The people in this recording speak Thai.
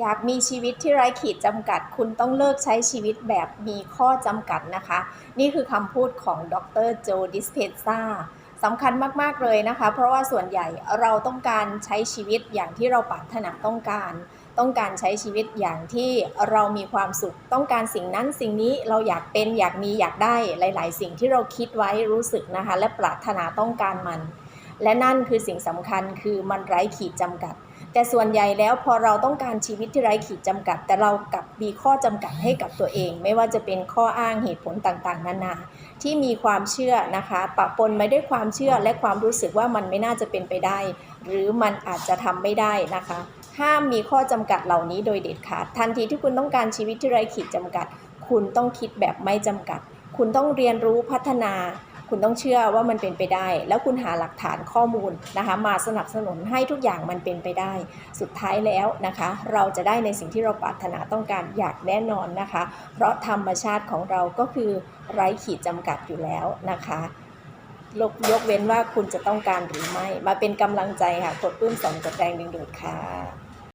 อยากมีชีวิตที่ไร้ขีดจำกัด คุณต้องเลิกใช้ชีวิตแบบมีข้อจำกัดนะคะ นี่คือคำพูดของดรโจดิสเพซาสำคัญมาก ๆ เลยนะคะ เพราะว่าส่วนใหญ่เราต้องการใช้ชีวิตอย่างที่เราปรารถนาต้องการ ต้องการใช้ชีวิตอย่างที่เรามีความสุข ต้องการสิ่งนั้นสิ่งนี้เราอยากเป็นอยากมีอยากได้หลาย ๆ สิ่งที่เราคิดไว้รู้สึกนะคะ และปรารถนาต้องการมัน และนั่นคือสิ่งสำคัญคือมันไร้ขีดจำกัด แต่ส่วนใหญ่แล้วพอเราต้องการชีวิตที่ไร้ขีดจำกัด แต่เรากลับมีข้อจำกัดให้กับตัวเอง ไม่ว่าจะเป็นข้ออ้างเหตุผลต่างๆ นานาที่มีความเชื่อนะคะปะปนมาด้วยความเชื่อและความรู้สึกว่ามันไม่น่าจะเป็นไปได้ หรือมันอาจจะทำไม่ได้นะคะห้ามมีข้อจำกัดเหล่านี้โดยเด็ดขาด ทันทีที่คุณต้องการชีวิตที่ไร้ขีดจำกัด คุณต้องคิดแบบไม่จำกัด คุณต้องเรียนรู้พัฒนา คุณต้องเชื่อว่ามันเป็นไปได้ แล้วคุณหาหลักฐานข้อมูลนะคะมาสนับสนุนให้ทุกอย่างมันเป็นไปได้ สุดท้ายแล้วนะคะ เราจะได้ในสิ่งที่เราปรารถนาต้องการอยางแน่นอนนะคะ เพราะธรรมชาติของเราก็คือไร้ขีดจำกัดอยู่แล้วนะคะยกยกเว้นว่าคุณจะต้องการหรือไม่ มาเป็นกำลังใจค่ะกดปื้มสองกดแรงดึงดูดค่ะ